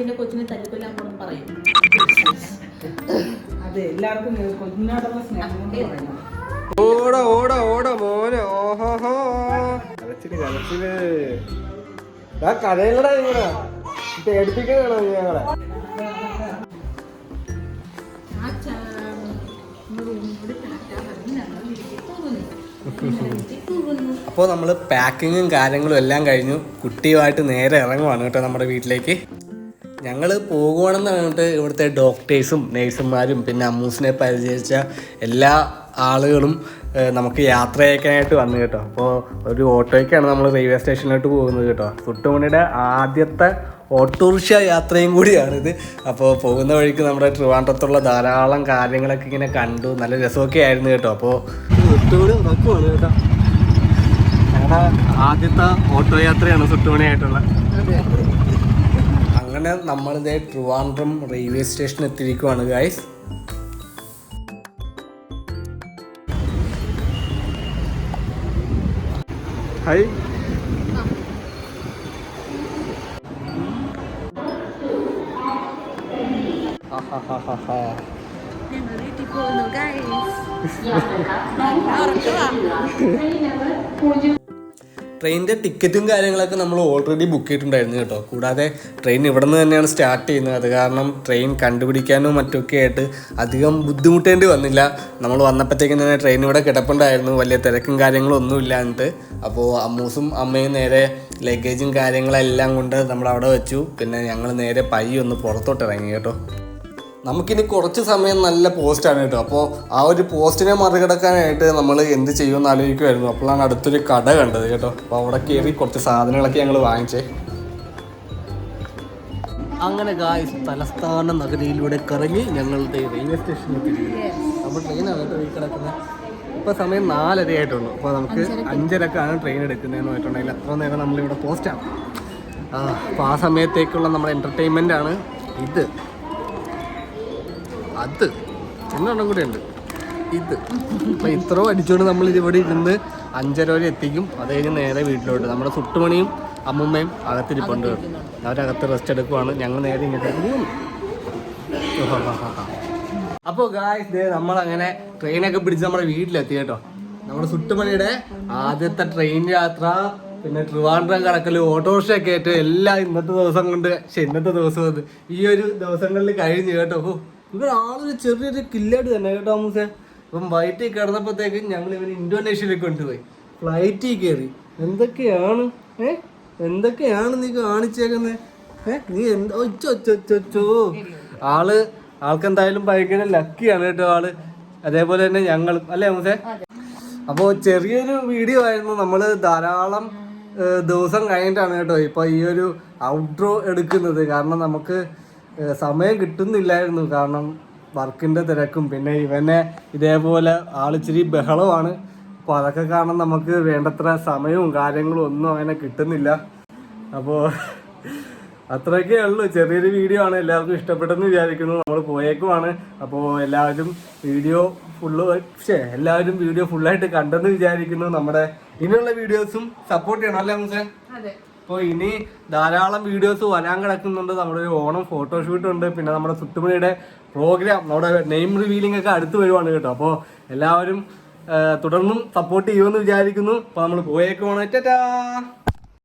എന്റെ കൊച്ചിനെ തല്ലിക്കൊല്ലാൻ പോണെന്ന് പറയും. അതെ എല്ലാവർക്കും കൊച്ചിനോടുള്ള സ്നേഹം ഓട ഓട ഓട മോനെ. ഓഹോഹോ കരച്ചിൽ ആ നിങ്ങളെ പേടിപ്പിക്കണോ ഞങ്ങളെ. അപ്പോൾ നമ്മൾ പാക്കിങ്ങും കാര്യങ്ങളും എല്ലാം കഴിഞ്ഞു. കുട്ടിയുമായിട്ട് നേരെ ഇറങ്ങുവാണ് കേട്ടോ നമ്മുടെ വീട്ടിലേക്ക്. ഞങ്ങൾ പോകുവാണെന്ന് പറഞ്ഞിട്ട് ഇവിടുത്തെ ഡോക്ടേഴ്സും നേഴ്സുമാരും പിന്നെ അമ്മൂസിനെ പരിചയിച്ച എല്ലാ ആളുകളും നമുക്ക് യാത്ര അയക്കാനായിട്ട് വന്നു കേട്ടോ. അപ്പോൾ ഒരു ഓട്ടോയ്ക്കാണ് നമ്മൾ റെയിൽവേ സ്റ്റേഷനിലോട്ട് പോകുന്നത് കേട്ടോ. സുട്ടുമണിയുടെ ആദ്യത്തെ ഓട്ടോറിക്ഷ യാത്രയും കൂടിയാണിത് അപ്പോൾ പോകുന്ന വഴിക്ക് നമ്മുടെ ട്രിവാൻഡ്രത്തുള്ള ധാരാളം കാര്യങ്ങളൊക്കെ ഇങ്ങനെ കണ്ടു. നല്ല രസമൊക്കെ ആയിരുന്നു കേട്ടോ. അപ്പോൾ ഒട്ടുകൂടി കേട്ടോ. ഞങ്ങളുടെ ആദ്യത്തെ ഓട്ടോ യാത്രയാണ് സുട്ടുമണിയായിട്ടുള്ള അങ്ങനെ നമ്മളിതേ ട്രിവാൻഡ്രം റെയിൽവേ സ്റ്റേഷൻ എത്തിയിരിക്കുവാണ് ഗായ്സ് ഹായ് ഞങ്ങൾ വീട്ടിൽ പോകുന്നു guys. ട്രെയിനിന്റെ ടിക്കറ്റും കാര്യങ്ങളൊക്കെ നമ്മൾ ഓൾറെഡി ബുക്ക് ചെയ്തിട്ടുണ്ടായിരുന്നു കേട്ടോ. കൂടാതെ ട്രെയിൻ ഇവിടെ നിന്ന് തന്നെയാണ് സ്റ്റാർട്ട് ചെയ്യുന്നത്. അത് കാരണം ട്രെയിൻ കണ്ടുപിടിക്കാനോ മറ്റൊക്കെ ആയിട്ട് അധികം ബുദ്ധിമുട്ടേണ്ടി വന്നില്ല. നമ്മൾ വന്നപ്പോഴത്തേക്കും തന്നെ ട്രെയിൻ ഇവിടെ കിടപ്പുണ്ടായിരുന്നു. വലിയ തിരക്കും കാര്യങ്ങളും ഒന്നും ഇല്ലാഞ്ഞിട്ട്. അപ്പോൾ അമ്മൂസും അമ്മയും നേരെ ലഗേജും കാര്യങ്ങളെല്ലാം കൊണ്ട് നമ്മൾ അവിടെ വെച്ചു. പിന്നെ ഞങ്ങൾ നേരെ പയ്യൊന്ന് പുറത്തോട്ട് ഇറങ്ങി കേട്ടോ. നമുക്കിനി കുറച്ച് സമയം നല്ല പോസ്റ്റാണ് കേട്ടോ. അപ്പോൾ ആ ഒരു പോസ്റ്റിനെ മറികടക്കാനായിട്ട് നമ്മൾ എന്ത് ചെയ്യുമെന്ന് ആലോചിക്കുമായിരുന്നു അപ്പോഴാണ് അടുത്തൊരു കട കണ്ടത് കേട്ടോ. അപ്പോൾ അവിടെ കയറി കുറച്ച് സാധനങ്ങളൊക്കെ ഞങ്ങൾ വാങ്ങിച്ചേ. അങ്ങനെ ഗായ്സ് തലസ്ഥാന നഗരിയിലൂടെ കറങ്ങി ഞങ്ങളുടെ റെയിൽവേ സ്റ്റേഷനിൽ അപ്പോൾ ട്രെയിനാണ് കേട്ടോ ഈ കിടക്കുന്നത് ഇപ്പോൾ സമയം നാലര ആയിട്ടുള്ളൂ. അപ്പോൾ നമുക്ക് അഞ്ചരക്കാണ് ട്രെയിൻ എടുക്കുന്നതെന്ന് പറഞ്ഞിട്ടുണ്ടെങ്കിൽ അത്ര നേരം നമ്മളിവിടെ പോസ്റ്റാണ് അപ്പോൾ ആ സമയത്തേക്കുള്ള നമ്മുടെ എന്റർടൈൻമെന്റ് ആണ് ഇത്. അത്. എണ്ണം കൂടെ ഉണ്ട്. ഇത്. അപ്പൊ ഇത്രയും അടിച്ചുകൊണ്ട് നമ്മൾ ഇതിവിടെ ഇരുന്ന് അഞ്ചര വരെ എത്തിക്കും. അത് കഴിഞ്ഞ് നേരെ വീട്ടിലോട്ട്. നമ്മുടെ സുട്ടുമണിയും അമ്മുമ്മയും അകത്തിരിപ്പുണ്ട്. അവരകത്ത് റെസ്റ്റ് എടുക്കുവാണ്. ഞങ്ങൾ നേരെ ഇങ്ങോട്ട് പോകുന്നു അപ്പോൾ ഗായ്സ് ദേ നമ്മളങ്ങനെ ട്രെയിനൊക്കെ പിടിച്ച് നമ്മുടെ വീട്ടിലെത്തി കേട്ടോ. നമ്മുടെ സുട്ടുമണിയുടെ ആദ്യത്തെ ട്രെയിൻ യാത്ര പിന്നെ ട്രിവാൻഡ്രം കടക്കൽ ഓട്ടോറിക്ഷ ഒക്കെ ആയിട്ട് എല്ലാം ഇന്നത്തെ ദിവസം കൊണ്ട് പക്ഷെ ഇന്നത്തെ ദിവസം അത് ഈ ഒരു ദിവസങ്ങളിൽ കഴിഞ്ഞു കേട്ടോ. ആളൊരു ചെറിയൊരു കില്ലായിട്ട് തന്നെ കേട്ടോ മൂസേ. അപ്പം വൈറ്റിൽ കിടന്നപ്പോഴത്തേക്ക് ഞങ്ങൾ ഇവർ ഇന്തോനേഷ്യയിലേക്ക് കൊണ്ടുപോയി. ഫ്ലൈറ്റിൽ കയറി. എന്തൊക്കെയാണ്? ഏ? എന്തൊക്കെയാണ് നീ കാണിച്ചേക്കുന്നത് ഏ? നീ എന്താ? ആൾ ആൾക്കെന്തായാലും ഭയങ്കര ലക്കിയാണ് കേട്ടോ ആൾ. അതേപോലെ തന്നെ ഞങ്ങളും. അല്ലേ മൂസേ? അപ്പോൾ ചെറിയൊരു വീഡിയോ ആയിരുന്നു നമ്മൾ ധാരാളം ദിവസം കഴിഞ്ഞിട്ടാണ് കേട്ടോ ഇപ്പോൾ ഈ ഒരു ഔട്ട്ഡ്രോ എടുക്കുന്നത്. കാരണം നമുക്ക് സമയം കിട്ടുന്നില്ലായിരുന്നു. കാരണം വർക്കിന്റെ തിരക്കും. പിന്നെ ഇവനെ ഇതേപോലെ ആളിച്ചിരി ബഹളമാണ്. അപ്പോൾ അതൊക്കെ കാരണം നമുക്ക് വേണ്ടത്ര സമയവും കാര്യങ്ങളും ഒന്നും അങ്ങനെ കിട്ടുന്നില്ല. അപ്പോൾ അത്രയൊക്കെ ഉള്ളൂ. ചെറിയൊരു വീഡിയോ ആണ് എല്ലാവർക്കും ഇഷ്ടപ്പെട്ടെന്ന് വിചാരിക്കുന്നു. നമ്മൾ പോയേക്കുമാണ് അപ്പോൾ എല്ലാവരും വീഡിയോ ഫുള്ള് പക്ഷേ എല്ലാവരും വീഡിയോ ഫുള്ളായിട്ട് കണ്ടെന്ന് വിചാരിക്കുന്നു. നമ്മുടെ ഇനിയുള്ള വീഡിയോസും സപ്പോർട്ട് ചെയ്യണം അല്ലേ നമുക്ക് അപ്പോൾ ഇനി ധാരാളം വീഡിയോസ് വരാൻ കിടക്കുന്നുണ്ട്. നമ്മുടെ ഒരു ഓണം ഫോട്ടോഷൂട്ട് ഉണ്ട്. പിന്നെ നമ്മുടെ സുട്ടുമണിയുടെ പ്രോഗ്രാം നമ്മുടെ നെയിം റിവീലിംഗ് ഒക്കെ അടുത്ത് വരുവാണ് കേട്ടോ. അപ്പോൾ എല്ലാവരും തുടർന്നും സപ്പോർട്ട് ചെയ്യുമെന്ന് വിചാരിക്കുന്നു. അപ്പോൾ നമ്മൾ പോയേക്കുവാണ്. ടാറ്റാ!